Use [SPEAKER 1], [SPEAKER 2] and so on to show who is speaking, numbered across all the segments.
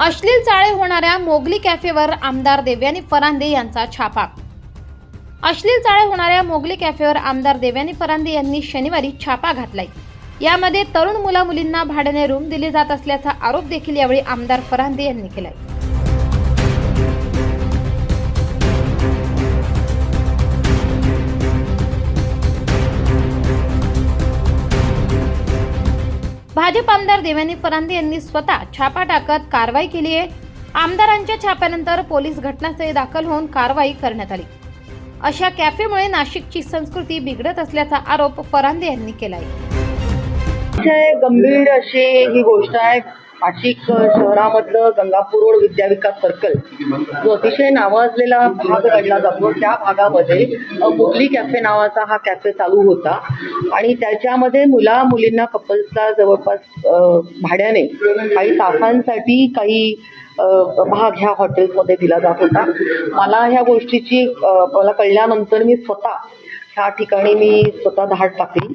[SPEAKER 1] अश्लील चाळे होणाऱ्या मोगली कॅफेवर आमदार देवयानी फरांदे यांचा छापा. अश्लील चाळे होणाऱ्या मोगली कॅफेवर आमदार देवयानी फरांदे यांनी शनिवारी छापा घातलाय. यामध्ये तरुण मुला मुलींना भाड्याने रूम दिली जात असल्याचा आरोप देखील यावेळी आमदार फरांदे यांनी केलाय. भाजप आमदार देवानी फरांदे यांनी स्वतः छापा टाकत कारवाई केली आहे. आमदारांच्या छाप्यानंतर पोलीस घटनास्थळी दाखल होऊन कारवाई करण्यात आली. अशा कॅफेमुळे नाशिकची संस्कृती बिघडत असल्याचा आरोप फरांदे यांनी केलाय.
[SPEAKER 2] गंभीर अशी ही गोष्ट आहे. नाशिक शहरामधलं गंगापूर रोड विद्याविकास सर्कल जो अतिशय नावाजलेला भाग गणला जातो. त्या भागामध्ये अ, मुगली कॅफे नावाचा हा कॅफे चालू होता. आणि त्याच्यामध्ये मुला मुलींना कपल्सला जवळपास भाड्याने काही तासांसाठी काही भाग ह्या हॉटेल्समध्ये दिला जात होता. मला ह्या गोष्टीची मला कळल्यानंतर मी स्वतः ह्या ठिकाणी मी स्वतः धाड टाकली.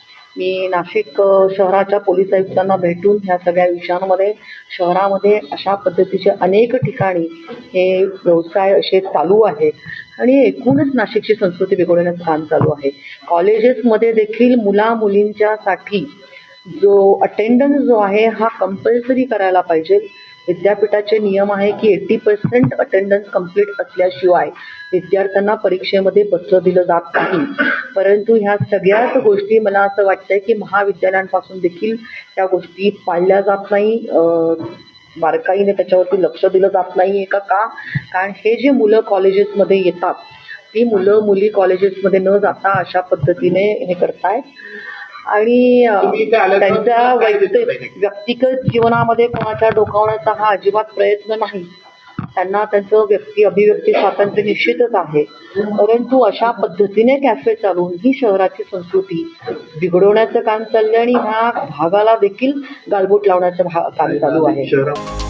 [SPEAKER 2] मी नाशिक शहराच्या पोलीस आयुक्तांना भेटून ह्या सगळ्या विषयांमध्ये शहरामध्ये अशा पद्धतीचे अनेक ठिकाणी हे व्यवसाय असे चालू आहे. आणि एकूणच नाशिकची संस्कृती बिघडवण्याचं काम चालू आहे. कॉलेजेसमध्ये देखील मुला मुलींच्यासाठी जो अटेंडन्स जो आहे हा कंपल्सरी करायला पाहिजे. विद्यापीठाचे नियम आहे की एट्टी पर्सेंट अटेंडन्स कंप्लीट असल्याशिवाय विद्यार्थ्यांना परीक्षेमध्ये बसलं दिलं जात नाही. परंतु ह्या सगळ्याच गोष्टी मला असं वाटतंय की महाविद्यालयांपासून देखील त्या गोष्टी पाळल्या जात नाही. बारकाईने त्याच्यावरती लक्ष दिलं जात नाही का का? कारण हे जे मुलं कॉलेजेसमध्ये येतात ती मुलं मुली कॉलेजेसमध्ये न जाता अशा पद्धतीने हे करतायत. आणि त्यांच्या वैयक्तिक? व्यक्तिगत जीवनामध्ये कोणाच्या डोकावण्याचा हा अजिबात प्रयत्न नाही. त्यांना त्यांचं व्यक्ती अभिव्यक्ती स्वातंत्र्य निश्चितच आहे. परंतु अशा पद्धतीने कॅफे चालवून ही शहराची संस्कृती बिघडवण्याचं काम चाललंय आणि ह्या भागाला देखील गालबोट लावण्याचं काम चालू आहे.
[SPEAKER 3] शहरात